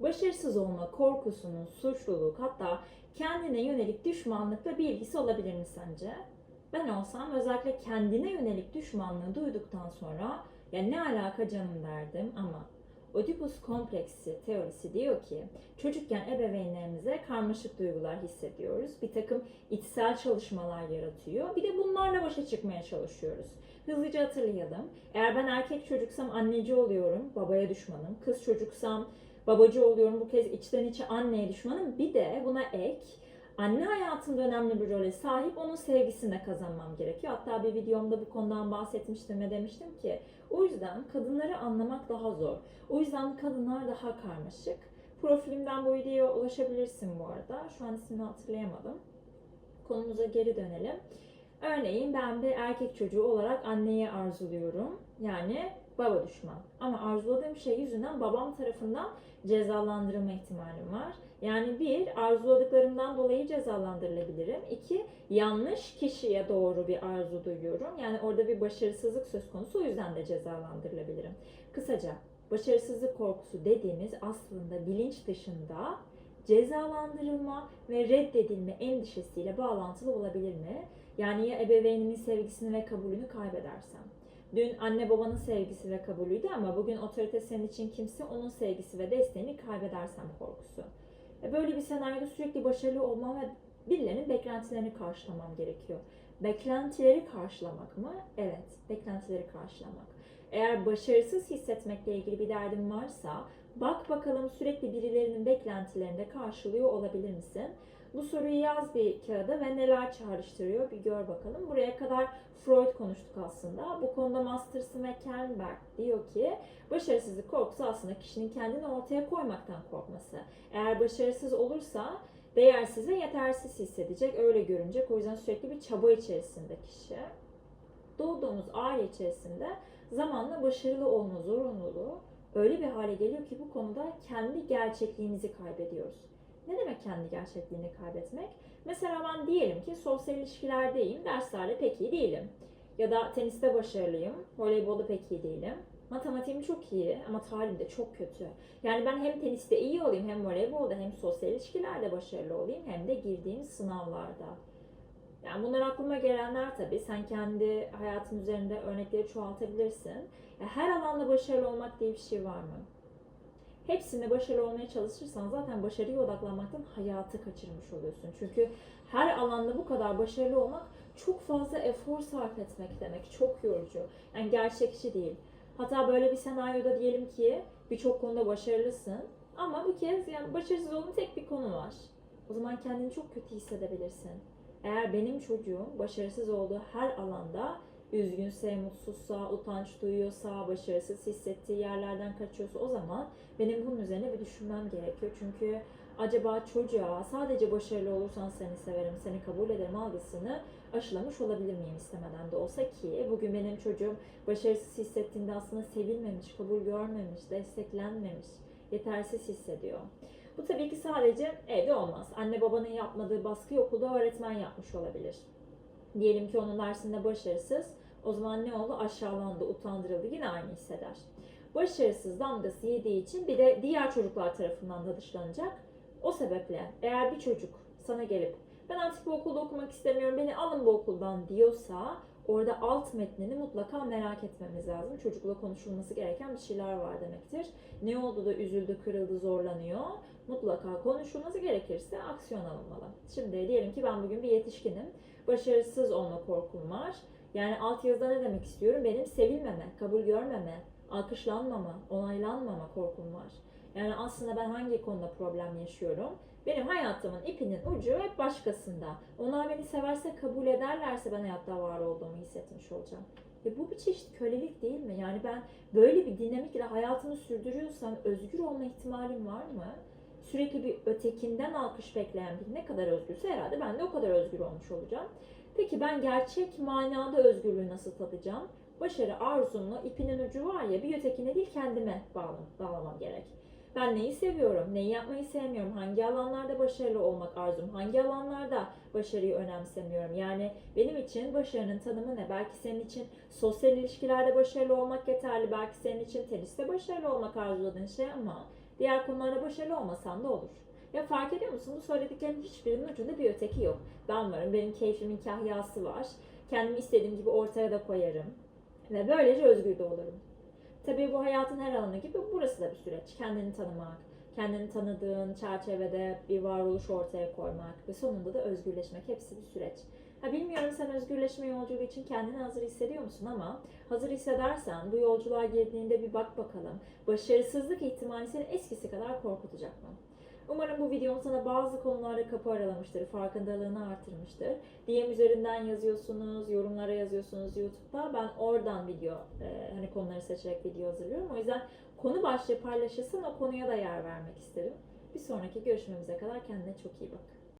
başarısız olma korkusunun suçluluk hatta kendine yönelik düşmanlıkla bir ilgisi olabilir mi sence? Ben olsam özellikle kendine yönelik düşmanlığı duyduktan sonra ya ne alaka canım derdim ama Oedipus kompleksi teorisi diyor ki çocukken ebeveynlerimize karmaşık duygular hissediyoruz. Bir takım içsel çalışmalar yaratıyor. Bir de bunlarla başa çıkmaya çalışıyoruz. Hızlıca hatırlayalım. Eğer ben erkek çocuksam anneci oluyorum, babaya düşmanım. Kız çocuksam babacı oluyorum, bu kez içten içe anneye düşmanım. Bir de buna ek anne hayatımda önemli bir role sahip onun sevgisini de kazanmam gerekiyor. Hatta bir videomda bu konudan bahsetmiştim ve demiştim ki o yüzden kadınları anlamak daha zor. O yüzden kadınlar daha karmaşık. Profilimden bu videoya ulaşabilirsin bu arada. Şu an ismini hatırlayamadım. Konumuza geri dönelim. Örneğin ben bir erkek çocuğu olarak anneyi arzuluyorum. Yani baba düşman. Ama arzuladığım şey yüzünden babam tarafından cezalandırılma ihtimalim var. Yani bir, arzuladıklarımdan dolayı cezalandırılabilirim. İki, yanlış kişiye doğru bir arzu duyuyorum. Yani orada bir başarısızlık söz konusu o yüzden de cezalandırılabilirim. Kısaca başarısızlık korkusu dediğimiz aslında bilinç dışında cezalandırılma ve reddedilme endişesiyle bağlantılı olabilir mi? Yani ya ebeveynimin sevgisini ve kabulünü kaybedersem. Dün anne babanın sevgisi ve kabulüydü ama bugün otorite senin için kimse onun sevgisi ve desteğini kaybedersem korkusu. E, Böyle bir senaryoda sürekli başarılı olmam ve birilerinin beklentilerini karşılamam gerekiyor. Beklentileri karşılamak mı? Evet, beklentileri karşılamak. Eğer başarısız hissetmekle ilgili bir derdin varsa bak bakalım sürekli birilerinin beklentilerini de karşılıyor olabilir misin? Bu soruyu yaz bir kağıda ve neler çağrıştırıyor bir gör bakalım. Buraya kadar Freud konuştuk aslında. Bu konuda Masterson ve Kernberg diyor ki başarısızlık korkusu aslında kişinin kendini ortaya koymaktan korkması. Eğer başarısız olursa değersiz ve yetersiz hissedecek, öyle görünecek. O yüzden sürekli bir çaba içerisinde kişi. Doğduğumuz aile içerisinde zamanla başarılı olma zorunluluğu öyle bir hale geliyor ki bu konuda kendi gerçekliğimizi kaybediyoruz. Ne demek kendi gerçekliğini kaybetmek? Mesela ben diyelim ki sosyal ilişkilerdeyim, derslerde pek iyi değilim. Ya da teniste başarılıyım, voleybolda pek iyi değilim. Matematiğim çok iyi ama tarihim de çok kötü. Yani ben hem teniste iyi olayım, hem voleybolda, hem sosyal ilişkilerde başarılı olayım, hem de girdiğim sınavlarda. Yani bunlar aklıma gelenler tabii. Sen kendi hayatın üzerinde örnekleri çoğaltabilirsin. Ya her alanda başarılı olmak diye bir şey var mı? Hepsinde başarılı olmaya çalışırsan zaten başarıya odaklanmaktan hayatı kaçırmış oluyorsun. Çünkü her alanda bu kadar başarılı olmak çok fazla efor sarf etmek demek. Çok yorucu. Yani gerçekçi değil. Hatta böyle bir senaryoda diyelim ki birçok konuda başarılısın ama bu kez yani başarısız olduğun tek bir konu var. O zaman kendini çok kötü hissedebilirsin. Eğer benim çocuğum başarısız olduğu her alanda üzgünse, mutsuzsa, utanç duyuyorsa, başarısız hissettiği yerlerden kaçıyorsa o zaman benim bunun üzerine bir düşünmem gerekiyor. Çünkü acaba çocuğa sadece başarılı olursan seni severim, seni kabul ederim algısını aşılamış olabilir miyim istemeden de olsa ki bugün benim çocuğum başarısız hissettiğinde aslında sevilmemiş, kabul görmemiş, desteklenmemiş, yetersiz hissediyor. Bu tabii ki sadece evde olmaz. Anne babanın yapmadığı baskıyı okulda öğretmen yapmış olabilir. Diyelim ki onun dersinde başarısız. O zaman ne oldu? Aşağılandı, utandırıldı. Yine aynı hisseder. Başarısız damgası yediği için bir de diğer çocuklar tarafından da dışlanacak. O sebeple eğer bir çocuk sana gelip ben artık bu okulda okumak istemiyorum, beni alın bu okuldan diyorsa orada alt metnini mutlaka merak etmemiz lazım. Çocukla konuşulması gereken bir şeyler var demektir. Ne oldu da üzüldü, kırıldı, zorlanıyor. Mutlaka konuşulması gerekirse aksiyon alınmalı. Şimdi diyelim ki ben bugün bir yetişkinim. Başarısız olma korkum var. Yani alt yazıda ne demek istiyorum? Benim sevilmeme, kabul görmeme, alkışlanmama, onaylanmama korkum var. Yani aslında ben hangi konuda problem yaşıyorum? Benim hayatımın ipinin ucu hep başkasında. Onlar beni severse, kabul ederlerse ben hayatta var olduğumu hissetmiş olacağım. E bu bir çeşit kölelik değil mi? Yani ben böyle bir dinamikle hayatımı sürdürüyorsam özgür olma ihtimalim var mı? Sürekli bir ötekinden alkış bekleyen biri ne kadar özgürse herhalde ben de o kadar özgür olmuş olacağım. Peki ben gerçek manada özgürlüğü nasıl tadacağım? Başarı arzumla ipinin ucu var ya bir ötekine değil kendime bağlam, bağlamam gerek. Ben neyi seviyorum, neyi yapmayı sevmiyorum, hangi alanlarda başarılı olmak arzum, hangi alanlarda başarıyı önemsemiyorum. Yani benim için başarının tanımı ne? Belki senin için sosyal ilişkilerde başarılı olmak yeterli, belki senin için teniste başarılı olmak arzuladığın şey ama Diğer konularda başarılı olmasan da olur. Ya fark ediyor musun? Bu söylediklerin hiçbirinin ucunda bir öteki yok. Ben varım, benim keyfimin kahyası var. Kendimi istediğim gibi ortaya da koyarım. Ve böylece özgür de olurum. Tabii bu hayatın her alanı gibi burası da bir süreç. Kendini tanımak, kendini tanıdığın çerçevede bir varoluş ortaya koymak ve sonunda da özgürleşmek hepsi bir süreç. Ha bilmiyorum sen özgürleşme yolculuğu için kendini hazır hissediyor musun ama hazır hissedersen bu yolculuğa girdiğinde bir bak bakalım. Başarısızlık ihtimali seni eskisi kadar korkutacak mı? Umarım bu videom sana bazı konularda kapı aralamıştır, farkındalığını artırmıştır. DM üzerinden yazıyorsunuz, yorumlara yazıyorsunuz YouTube'da. Ben oradan video, e, hani konuları seçerek video hazırlıyorum. O yüzden konu başlığı paylaşırsan o konuya da yer vermek isterim. Bir sonraki görüşmemize kadar kendine çok iyi bak.